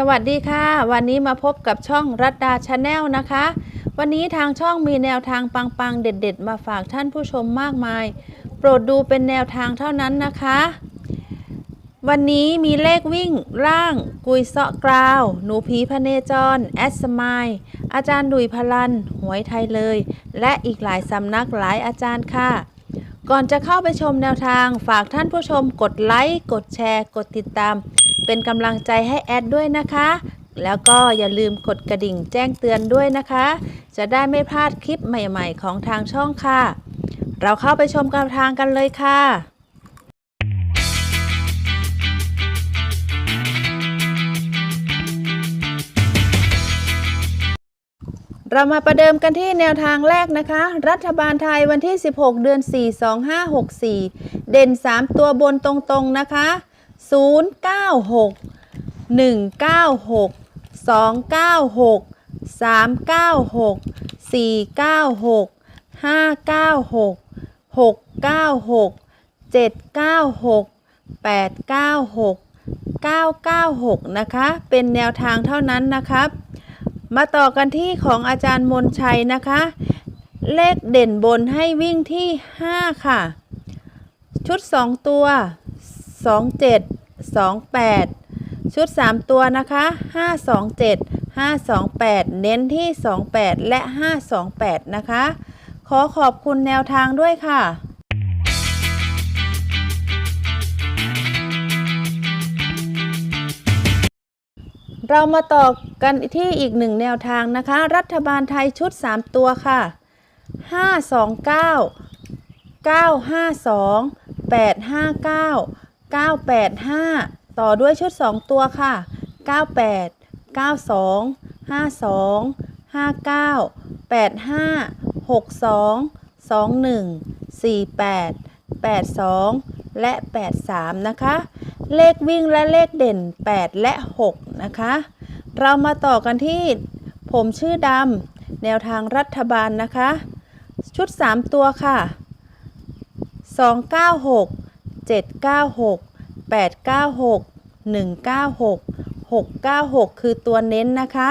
สวัสดีค่ะ วันนี้มาพบกับช่องรัตดาชาแนลนะคะ วันนี้ทางช่องมีแนวทางปังๆ เด็ด ๆ มาฝากท่านผู้ชมมากมาย โปรดดูเป็นแนวทางเท่านั้นนะคะ วันนี้มีเลขวิ่งล่าง กุยเซาะกราว หนูผีพเนจร แอดสมายอาจารย์ดุยพลัน หวยไทยเลย และอีกหลายสำนักหลายอาจารย์ค่ะก่อนจะเข้าไปชมแนวทางฝากท่านผู้ชมกดไลค์ กดแชร์ กดติดตาม เป็นกำลังใจให้แอดด้วยนะคะ แล้วก็อย่าลืมกดกระดิ่งแจ้งเตือนด้วยนะคะ จะได้ไม่พลาดคลิปใหม่ๆ ของทางช่องค่ะ เราเข้าไปชมกันทางกันเลยค่ะเรามาประเดิมกันที่แนวทางแรกนะคะ รัฐบาลไทยวันที่ 16 เดือน 4 2564 เด่น 3 ตัวบนตรงๆนะคะ 096 196 296 396 496 596 696 796 896 996 นะคะ เป็นแนวทางเท่านั้นนะครับ มาต่อกันที่ของอาจารย์มนชัยนะคะ เลขเด่นบนให้วิ่งที่ 5 ค่ะ ชุด 2 ตัว 27 28 ชุด 3 ตัวนะคะ 527 528 เน้นที่ 28 และ 528 นะคะ ขอขอบคุณแนวทางด้วยค่ะเรามาต่อกันที่อีกหนึ่งแนวทางนะคะ รัฐบาลไทยชุด 3 ตัวค่ะ 529 952 859 985 ต่อด้วยชุด 2 ตัวค่ะ 98 92 52 59 85 62 21 48 82 และ 83 นะคะ เลขวิ่งและเลขเด่น 8 และ 6 นะคะ เรามาต่อกันที่ผมชื่อดำแนวทางรัฐบาลนะคะ ชุด 3 ตัวค่ะ 296 796 896 196 696 คือตัวเน้นนะคะ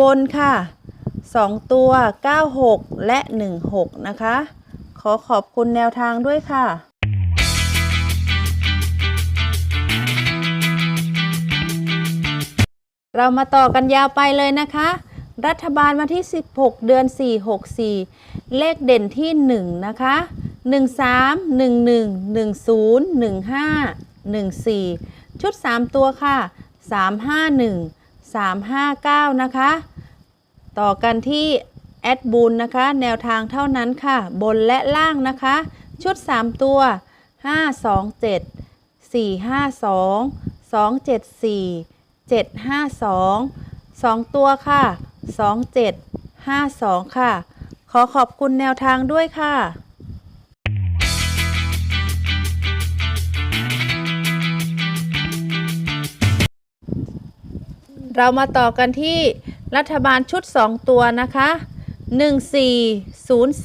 บนค่ะ 2 ตัว 96 และ 16 นะคะ ขอขอบคุณแนวทางด้วยค่ะเรามาต่อกันยาวไปเลยนะคะ รัฐบาลวันที่ 16 เดือน 4 64 เลขเด่นที่ 1 นะคะ 13 11 10 15 14 ชุด 3 ตัวค่ะ 351 359 นะคะ ต่อกันที่แอดบูลนะคะ แนวทางเท่านั้นค่ะ บนและล่างนะคะ ชุด 3 ตัว 527 452 274 752 2 ตัวค่ะ 2752 ค่ะ ขอขอบคุณแนวทางด้วยค่ะ เรามาต่อกันที่รัฐบาลชุด 2 ตัวนะคะ 14 04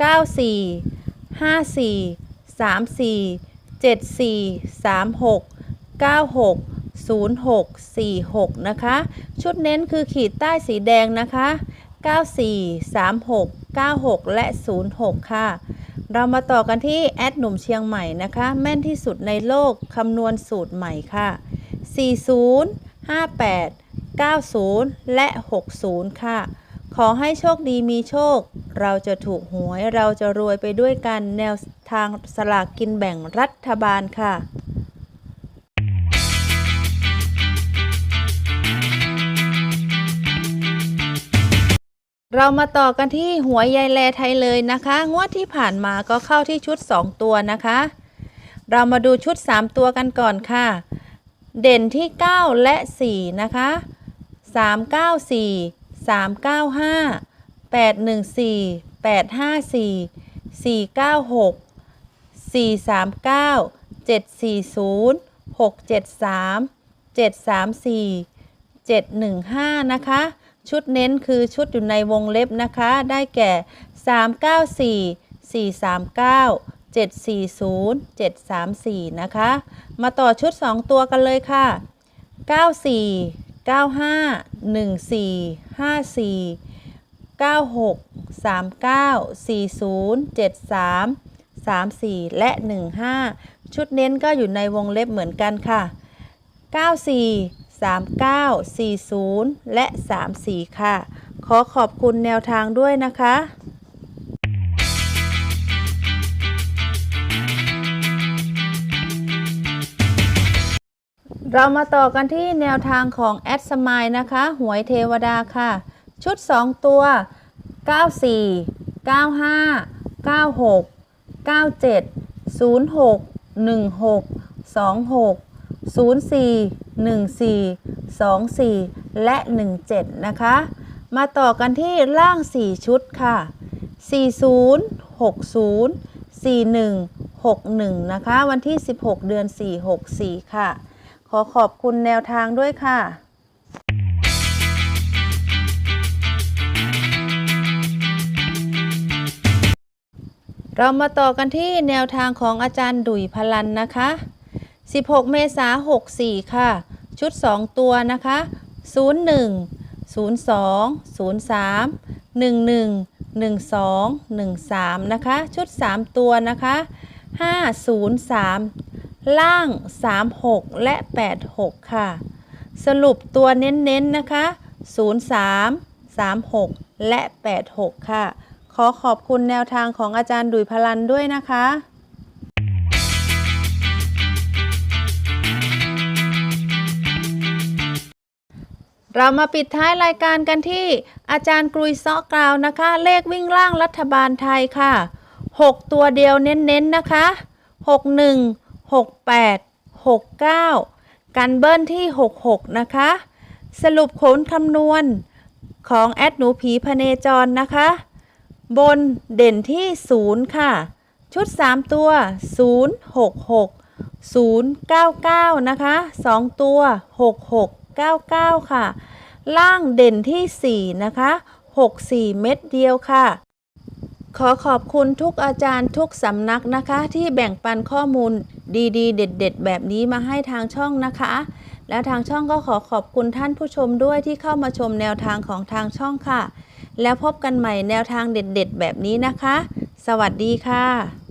94 54 34 74 36 96 06 46 นะคะ ชุดเน้นคือขีดใต้สีแดงนะคะ 94 36 96 และ 06 ค่ะ เรามาต่อกันที่แอดหนุ่มเชียงใหม่นะคะ แม่นที่สุดในโลกคำนวณสูตรใหม่ค่ะ 40 58 90 และ 60 ค่ะ ขอให้โชคดีมีโชค เราจะถูกหวยเราจะรวยไปด้วยกันแนวทางสลากกินแบ่งรัฐบาลค่ะเรามาต่อกันที่หัวยายแลไทยเลยนะคะ งวดที่ผ่านมาก็เข้าที่ชุด 2 ตัวนะคะ เรามาดูชุด 3 ตัวกันก่อนค่ะ เด่นที่ 9 และ 4 นะคะ 394 395 814 854 496 439 740 673 734 715 นะคะ ชุดเน้นคือชุดอยู่ในวงเล็บนะคะ ได้แก่ 394 439 740 734 นะคะ มาต่อชุด 2 ตัวกันเลยค่ะ 94 95 14 54 96 39 40 73 34 และ 15 ชุดเน้นก็อยู่ในวงเล็บเหมือนกันค่ะ 94 39 40 และ 34 ค่ะ ขอขอบคุณแนวทางด้วยนะคะ เรามาต่อกันที่แนวทางของแอดสมายนะคะ หวยเทวดาค่ะ ชุด 2 ตัว 94 95 96 97 06 16 26 04 14 24 และ 17 นะคะ มาต่อกันที่ล่าง 4 ชุดค่ะ 40 60 41 61 นะคะ วันที่ 16 เดือน 4 64 ค่ะ ขอขอบคุณแนวทางด้วยค่ะเรามาต่อกันที่แนวทางของอาจารย์ดุยพลันนะคะ 16 เมษายน64 ค่ะ ชุด 2 ตัวนะคะ 01 02 03 11 12 13 นะคะ ชุด 3 ตัวนะคะ 503 ล่าง 36 และ 86 ค่ะ สรุปตัวเน้นๆนะคะ 03 36 และ 86 ค่ะ ขอขอบคุณแนวทางของอาจารย์ดุยพลันด้วยนะคะเรามาปิดท้ายรายการกันที่อาจารย์กรุยซาะกล่าวนะคะ เลขวิ่งล่างรัฐบาลไทยค่ะ 6 ตัวเดียวเน้นๆนะคะ 61 68 69 กันเบิ้ลที่ 66 นะคะ สรุปผลคำนวณของแอดหนูผีพเนจรนะคะ บนเด่นที่ 0 ค่ะ ชุด 3 ตัว 0 6 6 0 9 9 นะคะ 2 ตัว 6 6 9 9 ค่ะ ล่างเด่นที่ 4 นะคะ 6 4 เม็ดเดียวค่ะ ขอขอบคุณทุกอาจารย์ทุกสำนักนะคะ ที่แบ่งปันข้อมูล ดีๆ เด็ด ๆ แบบนี้มาให้ทางช่องนะคะ และทางช่องก็ขอขอบคุณท่านผู้ชมด้วยที่เข้ามาชมแนวทางของทางช่องค่ะ แล้วพบกันใหม่แนวทางเด็ด ๆ แบบนี้นะคะ สวัสดีค่ะ